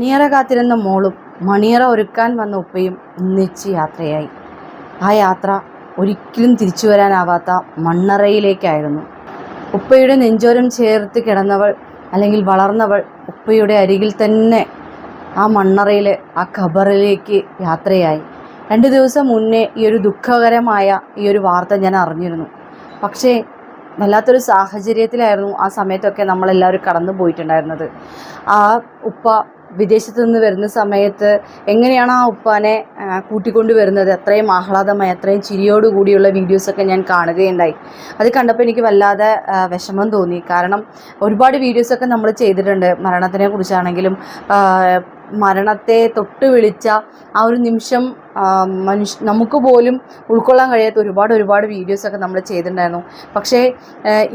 മണിയറ കാത്തിരുന്ന മോളും മണിയറ ഒരുക്കാൻ വന്ന ഉപ്പയും ഒന്നിച്ച് യാത്രയായി. ആ യാത്ര ഒരിക്കലും തിരിച്ചു വരാനാവാത്ത മണ്ണറയിലേക്കായിരുന്നു. ഉപ്പയുടെ നെഞ്ചോരം ചേർത്ത് കിടന്നവൾ അല്ലെങ്കിൽ വളർന്നവൾ ഉപ്പയുടെ അരികിൽ തന്നെ ആ മണ്ണറയിലെ ആ ഖബറിലേക്ക് യാത്രയായി. രണ്ട് ദിവസം മുന്നേ ഈ ഒരു ദുഃഖകരമായ ഈ ഒരു വാർത്ത ഞാൻ അറിഞ്ഞിരുന്നു. പക്ഷേ വല്ലാത്തൊരു സാഹചര്യത്തിലായിരുന്നു ആ സമയത്തൊക്കെ നമ്മളെല്ലാവരും കടന്നു പോയിട്ടുണ്ടായിരുന്നത് ആ ഉപ്പ വിദേശത്ത് നിന്ന് വരുന്ന സമയത്ത് എങ്ങനെയാണ് ആ ഉപ്പാനെ കൂട്ടിക്കൊണ്ട് വരുന്നത്? അത്രയും ആഹ്ലാദമായി അത്രയും ചിരിയോട് കൂടിയുള്ള വീഡിയോസൊക്കെ ഞാൻ കാണുകയുണ്ടായി. അത് കണ്ടപ്പോൾ എനിക്ക് വല്ലാതെ വിഷമം തോന്നി. കാരണം ഒരുപാട് വീഡിയോസൊക്കെ നമ്മൾ ചെയ്തിട്ടുണ്ട്. മരണത്തിനെ കുറിച്ചാണെങ്കിലും മരണത്തെ തൊട്ട് വിളിച്ച ആ ഒരു നിമിഷം മനുഷ്യ നമുക്ക് പോലും ഉൾക്കൊള്ളാൻ കഴിയാത്ത ഒരുപാട് ഒരുപാട് വീഡിയോസൊക്കെ നമ്മൾ ചെയ്തിട്ടുണ്ടായിരുന്നു. പക്ഷേ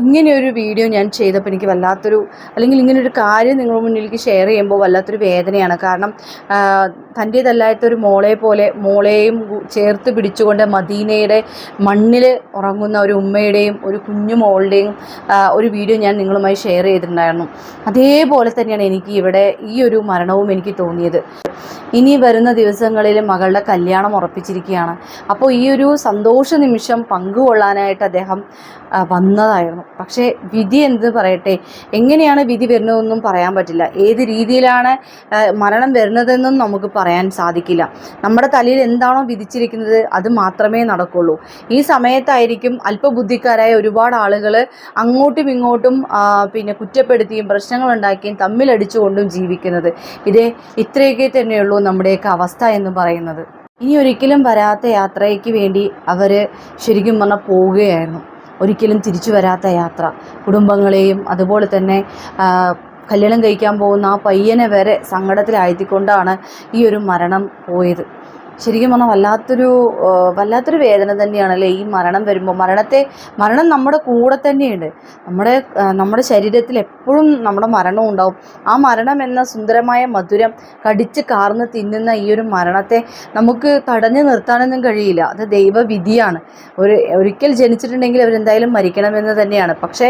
ഇങ്ങനെയൊരു വീഡിയോ ഞാൻ ചെയ്തപ്പോൾ എനിക്ക് വല്ലാത്തൊരു അല്ലെങ്കിൽ ഇങ്ങനൊരു കാര്യം നിങ്ങളുടെ മുന്നിലേക്ക് ഷെയർ ചെയ്യുമ്പോൾ വല്ലാത്തൊരു വേദനയാണ്. കാരണം തന്റേതല്ലാത്തൊരു മോളെ പോലെ മോളെയും ചേർത്ത് പിടിച്ചുകൊണ്ട് മദീനയുടെ മണ്ണിൽ ഉറങ്ങുന്ന ഒരു ഉമ്മയുടെയും ഒരു കുഞ്ഞു മോളുടെയും ഒരു വീഡിയോ ഞാൻ നിങ്ങളുമായി ഷെയർ ചെയ്തിട്ടുണ്ടായിരുന്നു. അതേപോലെ തന്നെയാണ് എനിക്ക് ഇവിടെ ഈ ഒരു മരണവും എനിക്ക് തോന്നിയത്. ഇനി വരുന്ന ദിവസങ്ങളിൽ മകളുടെ കല്യാണം ഉറപ്പിച്ചിരിക്കുകയാണ്. അപ്പോൾ ഈ ഒരു സന്തോഷ നിമിഷം പങ്കുകൊള്ളാനായിട്ട് അദ്ദേഹം വന്നതായിരുന്നു. പക്ഷേ വിധി എന്ത് പറയട്ടെ എങ്ങനെയാണ് വിധി വരുന്നതെന്നും പറയാൻ പറ്റില്ല. ഏത് രീതിയിലാണ് മരണം വരുന്നതെന്നും നമുക്ക് പറയാൻ സാധിക്കില്ല. നമ്മുടെ തലയിൽ എന്താണോ വിധിച്ചിരിക്കുന്നത് അത് മാത്രമേ നടക്കുള്ളൂ. ഈ സമയത്തായിരിക്കും അല്പബുദ്ധിക്കാരായ ഒരുപാട് ആളുകൾ അങ്ങോട്ടും ഇങ്ങോട്ടും പിന്നെ കുറ്റപ്പെടുത്തിയും പ്രശ്നങ്ങളുണ്ടാക്കിയും തമ്മിലടിച്ചുകൊണ്ടും ജീവിക്കുന്നത്. ഇതേ ഇത്രയൊക്കെ തന്നെയുള്ളൂ നമ്മുടെയൊക്കെ അവസ്ഥ എന്ന് പറയുന്നത്. ഇനി ഒരിക്കലും വരാത്ത യാത്രയ്ക്ക് വേണ്ടി അവർ ശരിക്കും പറഞ്ഞാൽ പോവുകയായിരുന്നു. ഒരിക്കലും തിരിച്ചു വരാത്ത യാത്ര. കുടുംബങ്ങളെയും അതുപോലെ തന്നെ കല്യാണം കഴിക്കാൻ പോകുന്ന ആ പയ്യനെ വരെ സങ്കടത്തിലാഴ്ത്തിക്കൊണ്ടാണ് ഈ ഒരു മരണം പോയത്. ശരിക്കും പറഞ്ഞാൽ വല്ലാത്തൊരു വല്ലാത്തൊരു വേദന തന്നെയാണല്ലേ ഈ മരണം വരുമ്പോൾ മരണത്തെ മരണം നമ്മുടെ കൂടെ തന്നെയുണ്ട്. നമ്മുടെ നമ്മുടെ ശരീരത്തിൽ എപ്പോഴും നമ്മുടെ മരണം ഉണ്ടാവും. ആ മരണം എന്ന സുന്ദരമായ മധുരം കടിച്ച് കാർന്ന് തിന്നുന്ന ഈ ഒരു മരണത്തെ നമുക്ക് തടഞ്ഞു നിർത്താനൊന്നും കഴിയില്ല. അത് ദൈവവിധിയാണ്. ഒരു ഒരിക്കൽ ജനിച്ചിട്ടുണ്ടെങ്കിൽ അവരെന്തായാലും മരിക്കണമെന്ന് തന്നെയാണ്. പക്ഷേ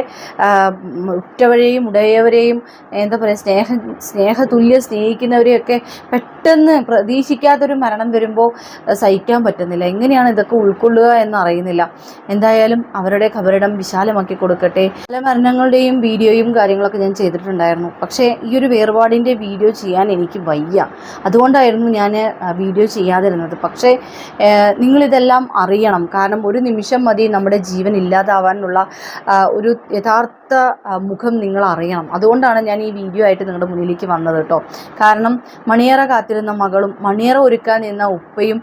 ഉറ്റവരെയും ഉടയവരെയും എന്താ പറയുക സ്നേഹ സ്നേഹതുല്യം സ്നേഹിക്കുന്നവരെയൊക്കെ പെട്ടെന്ന് പ്രതീക്ഷിക്കാത്തൊരു മരണം വരുമ്പോൾ സഹിക്കാൻ പറ്റുന്നില്ല. എങ്ങനെയാണ് ഇതൊക്കെ ഉൾക്കൊള്ളുക എന്ന് അറിയുന്നില്ല. എന്തായാലും അവരുടെ ഖബറിടം വിശാലമാക്കി കൊടുക്കട്ടെ. പല മരണങ്ങളുടെയും വീഡിയോയും കാര്യങ്ങളൊക്കെ ഞാൻ ചെയ്തിട്ടുണ്ടായിരുന്നു. പക്ഷേ ഈ ഒരു വേർപാടിന്റെ വീഡിയോ ചെയ്യാൻ എനിക്ക് വയ്യ. അതുകൊണ്ടായിരുന്നു ഞാൻ വീഡിയോ ചെയ്യാതിരുന്നത്. പക്ഷേ നിങ്ങളിതെല്ലാം അറിയണം. കാരണം ഒരു നിമിഷം മതി നമ്മുടെ ജീവൻ ഇല്ലാതാവാനുള്ള ഒരു യഥാർത്ഥ ആ, മുഖം നിങ്ങൾ അറിയണം അതുകൊണ്ടാണ് ഞാൻ ഈ വീഡിയോ ആയിട്ട് നിങ്ങളുടെ മുന്നിലേക്ക് വന്നത് കേട്ടോ കാരണം മണിയറ കാത്തിരുന്ന മകളും മണിയറ ഒരുക്കാൻ നിന്ന ഉപ്പയും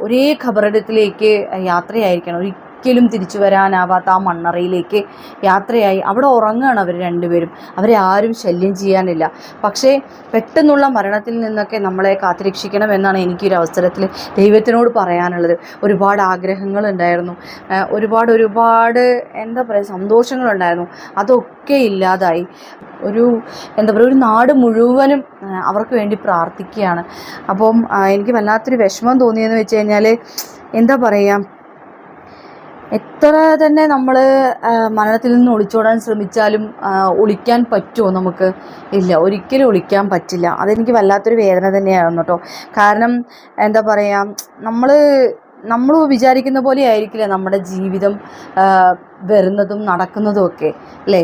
ഒരേ ഖബറിടത്തിലേക്ക് യാത്രയായിരിക്കണം. ഒരിക്കലും തിരിച്ചു വരാനാവാത്ത ആ മണ്ണറയിലേക്ക് യാത്രയായി. അവിടെ ഉറങ്ങുകയാണ് അവർ രണ്ടുപേരും. അവരെ ആരും ശല്യം ചെയ്യാനില്ല. പക്ഷേ പെട്ടെന്നുള്ള മരണത്തിൽ നിന്നൊക്കെ നമ്മളെ കാത്തുരക്ഷിക്കണം എന്നാണ് എനിക്കൊരു അവസരത്തിൽ ദൈവത്തിനോട് പറയാനുള്ളത്. ഒരുപാട് ആഗ്രഹങ്ങൾ ഉണ്ടായിരുന്നു ഒരുപാട് ഒരുപാട് എന്താ പറയുക സന്തോഷങ്ങളുണ്ടായിരുന്നു. അതൊക്കെ ഇല്ലാതായി. ഒരു എന്താ പറയുക ഒരു നാട് മുഴുവനും അവർക്ക് വേണ്ടി പ്രാർത്ഥിക്കുകയാണ്. അപ്പം എനിക്ക് വല്ലാത്തൊരു വിഷമം തോന്നിയെന്ന് വെച്ച് കഴിഞ്ഞാൽ എന്താ പറയുക എത്ര തന്നെ നമ്മൾ മരണത്തിൽ നിന്ന് ഒളിച്ചോടാൻ ശ്രമിച്ചാലും ഒളിക്കാൻ പറ്റുമോ നമുക്ക്? ഇല്ല ഒരിക്കലും ഒളിക്കാൻ പറ്റില്ല. അതെനിക്ക് വല്ലാത്തൊരു വേദന തന്നെയാണ് കേട്ടോ. കാരണം എന്താ പറയുക നമ്മൾ നമ്മൾ വിചാരിക്കുന്ന പോലെ ആയിരിക്കില്ല നമ്മുടെ ജീവിതം വരുന്നതും നടക്കുന്നതും ഒക്കെ അല്ലേ?